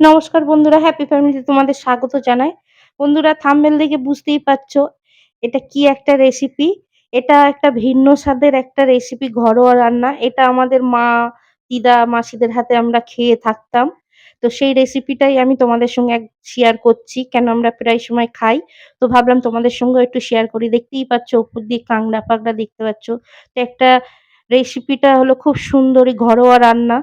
নমস্কার বন্ধুরা হ্যাপি ফ্যামিলিতে তোমাদের স্বাগত জানাই। বন্ধুরা থাম্বনেল দেখে বুঝতেই পারছ এটা কি একটা রেসিপি এটা একটা ভিন্ন স্বাদের একটা রেসিপি ঘরোয়া রান্না। এটা আমাদের মা, দিদা, মাসিদের হাতে আমরা খেয়ে থাকতাম। তো সেই রেসিপিটাই আমি তোমাদের সঙ্গে এক শেয়ার করছি। কেন আমরা প্রায় সময় খাই? তো ভাবলাম তোমাদের সঙ্গেও একটু শেয়ার করি। দেখতেই পাচ্ছ, উপর দিয়ে কাংড়া পাংড়া দেখতে পাচ্ছ। তো একটা রেসিপিটা হলো খুব সুন্দরী ঘরোয়া রান্না।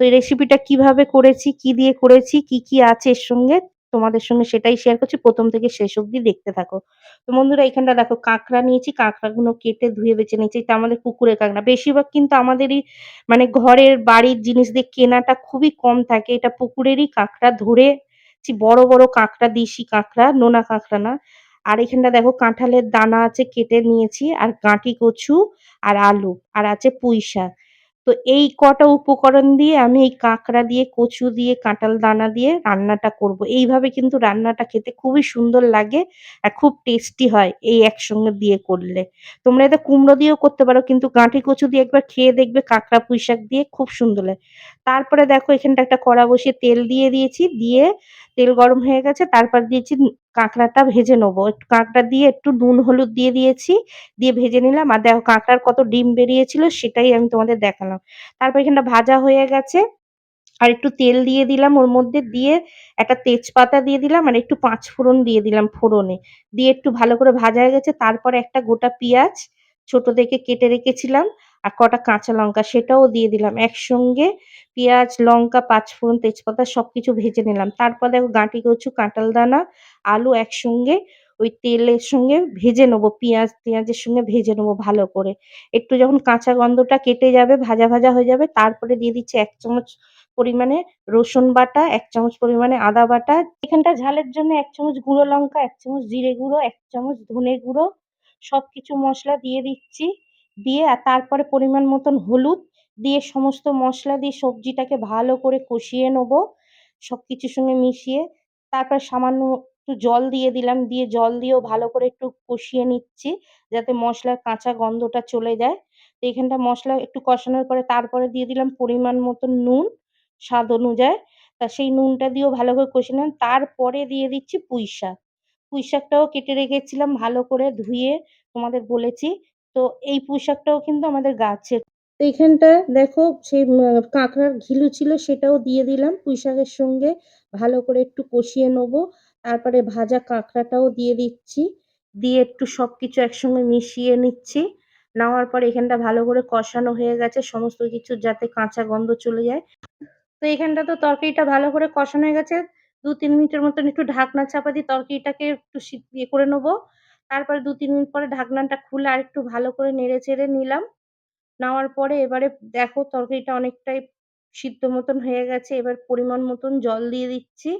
তো এই রেসিপিটা কীভাবে করেছি, কি দিয়ে করেছি, কি, কি আছে এর সঙ্গে তোমাদের সঙ্গে সেটাই শেয়ার করছি। প্রথম থেকে শেষ অবধি দেখতে থাকো। তো বন্ধুরা এখানটা দেখো কাঁকড়া নিয়েছি, কাঁকড়াগুলো কেটে ধুয়ে বেছে নিয়েছি। এটা আমাদের পুকুরের কাঁকড়া। বেশিরভাগ কিন্তু আমাদেরই মানে ঘরের বাড়ির জিনিস দিয়ে কেনাটা খুবই কম থাকে। এটা পুকুরেরই কাঁকড়া ধরেছি বড়, বড় কাঁকড়া, দেশি কাঁকড়া, নোনা কাঁকড়া না। আর এখানটা দেখো কাঁঠালের দানা আছে কেটে নিয়েছি আর গাঁটি কচু আর আলু আর আছে পুঁই শাক। তো এই কটা উপকরণ দিয়ে আমি এই কাঁকড়া দিয়ে, কচু দিয়ে, কাঁঠাল দানা দিয়ে রান্নাটা করব। এইভাবে কিন্তু রান্নাটা খেতে খুবই সুন্দর লাগে আর খুব টেস্টি হয় এই একসঙ্গে দিয়ে করলে। তোমরা এটা কুমড়ো দিয়েও করতে পারো, কিন্তু গাঁঠি কচু দিয়ে একবার খেয়ে দেখবে কাঁকড়া পুঁই শাক দিয়ে খুব সুন্দর লাগে। তারপরে দেখো এখানটা একটা কড়া বসিয়ে তেল দিয়ে দিয়েছি, দিয়ে তেল গরম হয়ে গেছে, তারপর দিয়েছি কাঁকড়াটা ভেজে নেব। কাঁকড়া দিয়ে একটু নুন, হলুদ দিয়ে দিয়েছি, দিয়ে ভেজে নিলাম। আর দেখো কাঁকড়ার কত ডিম বেরিয়েছিল, সেটাই আমি তোমাদের দেখালাম। তারপর এখানটা ভাজা হয়ে গেছে। আর একটু তেল দিয়ে দিলাম ওর মধ্যে, দিয়ে একটা তেজপাতা দিয়ে দিলাম আর একটু পাঁচ ফোড়ন দিয়ে দিলাম ফোড়নে। দিয়ে একটু ভালো করে ভাজা হয়ে গেছে। তারপরে একটা গোটা পেঁয়াজ ছোট দেখে কেটে রেখেছিলাম। আর কটা কাঁচা লঙ্কা সেটাও দিয়ে দিলাম। একসঙ্গে পেঁয়াজ, লঙ্কা, পাঁচফোড়ন, তেজপাতা সব কিছু ভেজে নিলাম। তারপর দেখো গাঁটি কচু, কাঁঠাল দানা, আলু একসঙ্গে ওই তেলের সঙ্গে ভেজে নেব, পেঁয়াজ, পেঁয়াজের সঙ্গে ভেজে নেব ভালো করে। একটু যখন কাঁচা গন্ধটা কেটে যাবে, ভাজা ভাজা হয়ে যাবে, তারপরে দিয়ে দিচ্ছি এক চামচ পরিমাণে রসুন বাটা, এক চামচ পরিমাণে আদা বাটা, এখানটা ঝালের জন্য এক চামচ গুঁড়ো লঙ্কা, এক চামচ জিরে গুঁড়ো, এক চামচ ধনে গুঁড়ো সব কিছু মশলা দিয়ে দিচ্ছি। দিয়ে আর তারপরে পরিমাণ মতন হলুদ দিয়ে সমস্ত মশলা দিয়ে সবজিটাকে ভালো করে কষিয়ে নেব সব কিছুর সঙ্গে মিশিয়ে। তারপর সামান্য একটু জল দিয়ে দিলাম, দিয়ে জল দিয়েও ভালো করে একটু কষিয়ে নিচ্ছি যাতে মশলার কাঁচা গন্ধটা চলে যায়। তো এখানটা মশলা একটু কষানোর পরে তারপরে দিয়ে দিলাম পরিমাণ মতন নুন, স্বাদ অনুযায়ী। তা সেই নুনটা দিয়েও ভালো করে কষিয়ে নিলাম। তারপরে দিয়ে দিচ্ছি পুঁই শাক পুঁই শাকটাও কেটে রেখেছিলাম ভালো করে ধুয়ে, তোমাদের বলেছি। তো এই পুঁই শাকটাও কিন্তু আমাদের গাছের এইখানটা দেখো সেই কাঁকড়ার ঘিলু ছিল সেটাও দিয়ে দিলাম পুঁই শাকের সঙ্গে। ভালো করে একটু কষিয়ে নেব। তারপরে ভাজা কাঁকড়াটাও দিয়ে দিচ্ছি। দিয়ে একটু সব কিছু একসঙ্গে মিশিয়ে নিচ্ছি। নেওয়ার পর এখানটা ভালো করে কষানো হয়ে গেছে। সমস্ত কিছু যাতে কাঁচা গন্ধ চলে যায়। তো এখানটা তো তরকারিটা ভালো করে কষানো হয়ে গেছে। দু তিন মিনিটের মতন একটু ঢাকনা চাপা দিয়ে তরকারিটাকে একটু ইয়ে করে নেব। তারপরে দু, তিন মিনিট পরে ঢাকনাটা খুলে আর একটু ভালো করে নেড়ে চেড়ে নিলাম। নেওয়ার পরে এবারে দেখো তরকারিটা অনেকটাই সিদ্ধ মতন হয়ে গেছে। এবার পরিমাণ মতন জল দিয়ে দিচ্ছি।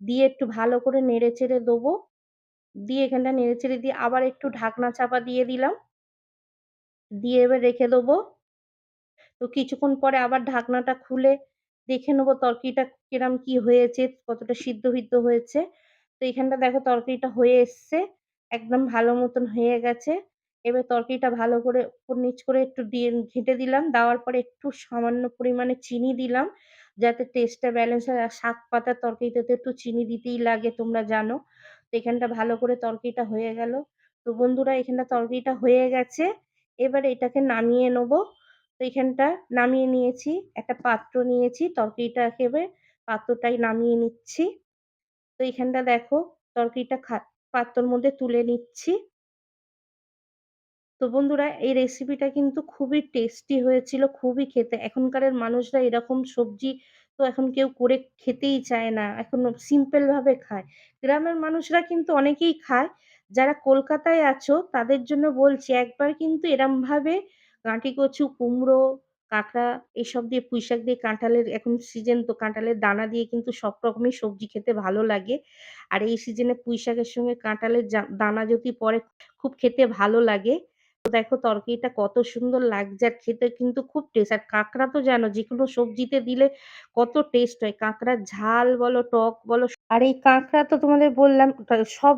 দিয়ে একটু ভালো করে নেড়ে চেড়ে দেবো। দিয়ে এখানটা নেড়ে চেড়ে দিয়ে আবার একটু ঢাকনা চাপা দিয়ে দিলাম। দিয়ে এবার রেখে দেবো। তো কিছুক্ষণ পরে আবার ঢাকনাটা খুলে দেখে নেব তরকারিটা কিরম কি হয়েছে, কতটা সিদ্ধ সিদ্ধ হয়েছে। তো এখানটা দেখো তরকারিটা হয়ে এসছে। একদম ভালো মতন হয়ে গেছে। এবার তরকারিটা ভালো করে উপর নিচ করে একটু দিয়ে ঘেঁটে দিলাম। দেওয়ার পরে একটু সামান্য পরিমাণে চিনি দিলাম। যাতে টেস্টটা ব্যালেন্স হয়। আর শাক পাতার তরকারিতে তো একটু চিনি দিতেই লাগে, তোমরা জানো। তো এখানটা ভালো করে তরকারিটা হয়ে গেল। তো বন্ধুরা, এখানটা তরকারিটা হয়ে গেছে। এবার এটাকে নামিয়ে নেব। তো এখানটা নামিয়ে নিয়েছি। একটা পাত্র নিয়েছি। তরকারিটাকে পাত্রটাই নামিয়ে নিচ্ছি। তো এখানটা দেখো, তরকারিটা খা পাত্রর মধ্যে তুলে নিচ্ছি। তো বন্ধুরা, এই রেসিপিটা কিন্তু খুবই টেস্টি হয়েছিল, খুবই খেতে। এখনকারের মানুষরা এরকম সবজি তো এখন কেউ করে খেতেই চায় না, এখন সিম্পল ভাবে খায়। গ্রামের মানুষরা কিন্তু অনেকেই খায়। যারা কলকাতায় আছো, তাদের জন্য বলছি, একবার কিন্তু এরমভাবে গাঁটি কচু, কুমড়ো কাঁকড়া এসব দিয়ে পুঁই শাক দিয়ে কাঁঠালের, এখন সিজন তো কাঁঠালের দানা দিয়ে কিন্তু সব রকমই সবজি খেতে ভালো লাগে। আর এই সিজনে পুঁই শাকের সঙ্গে কাঁঠালের দানা যদি পরে খুব খেতে ভালো লাগে। তো দেখো তরকারিটা কত সুন্দর লাগছে আর খেতে কিন্তু খুব টেস্ট আর কাঁকড়া তো জানো যে কোনো সবজিতে দিলে কত টেস্ট হয়। কাঁকড়ার ঝাল বলো, টক বলো, আর এই কাঁকড়া তো তোমাদের বললাম সব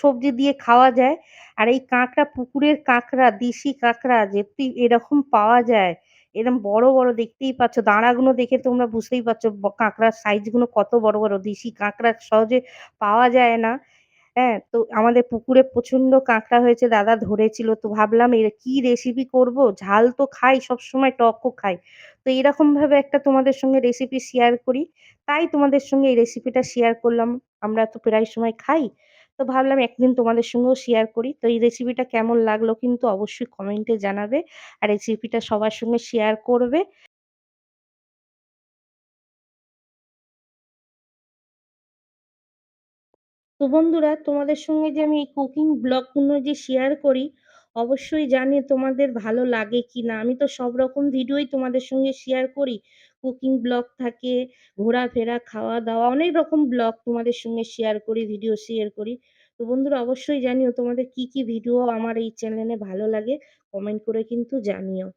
সবজি দিয়ে খাওয়া যায়। আর এই কাঁকড়া পুকুরের কাঁকড়া, দেশি কাঁকড়া যেটি এরকম পাওয়া যায় এরম বড়, বড় দেখতেই পাচ্ছ দাঁড়াগুলো দেখে তোমরা বুঝতেই পারছ কাঁকড়ার সাইজগুলো কত বড়, বড়। দেশি কাঁকড়া সহজে পাওয়া যায় না। হ্যাঁ? তো আমাদের পুকুরে প্রচণ্ড কাঁকড়া হয়েছে দাদা ধরেছিল। তো ভাবলাম এর কি রেসিপি করব? ঝাল তো খাই সবসময় টকও খাই। তো এরকমভাবে একটা তোমাদের সঙ্গে রেসিপি শেয়ার করি। তাই তোমাদের সঙ্গে এই রেসিপিটা শেয়ার করলাম। আমরা তো প্রায় সময় খাই। তো ভাবলাম একদিন তোমাদের সঙ্গেও শেয়ার করি। তো এই রেসিপিটা কেমন লাগল কিন্তু অবশ্যই কমেন্টে জানাবে। আর রেসিপিটা সবার সঙ্গে শেয়ার করবে। তো বন্ধুরা তোমাদের সঙ্গে যে আমি এই কুকিং ব্লগগুলো যে শেয়ার করি, অবশ্যই জানি তোমাদের ভালো লাগে কিনা। আমি তো সব রকম ভিডিওই তোমাদের সঙ্গে শেয়ার করি। কুকিং ব্লগ থাকে, ঘোরাফেরা, খাওয়া-দাওয়া অনেক রকম ব্লগ তোমাদের সঙ্গে শেয়ার করি, ভিডিও শেয়ার করি। তো বন্ধুরা অবশ্যই জানিও তোমাদের কি, কি ভিডিও আমার এই চ্যানেলে ভালো লাগে কমেন্ট করে কিন্তু জানিও।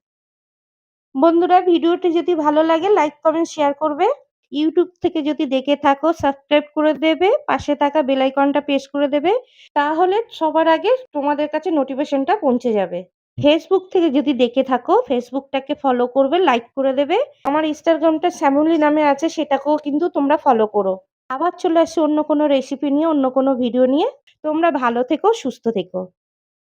বন্ধুরা ভিডিওটি যদি ভালো লাগে লাইক, কমেন্ট, শেয়ার করবে। ইউটিউব থেকে যদি দেখে থাকো সাবস্ক্রাইব করে দেবে। পাশে থাকা বেল আইকনটা প্রেস করে দেবে। তাহলে সবার আগে তোমাদের কাছে নোটিফিকেশনটা পৌঁছে যাবে। ফেসবুক থেকে যদি দেখে থাকো ফেসবুকটাকে ফলো করবে, লাইক করে দেবে। আমার ইনস্টাগ্রামটা শ্যামলি নামে আছে সেটাকেও কিন্তু তোমরা ফলো করো। আবার চলে আসে অন্য কোনো রেসিপি নিয়ে, অন্য কোনো ভিডিও নিয়ে। তোমরা ভালো থেকো, সুস্থ থেকো।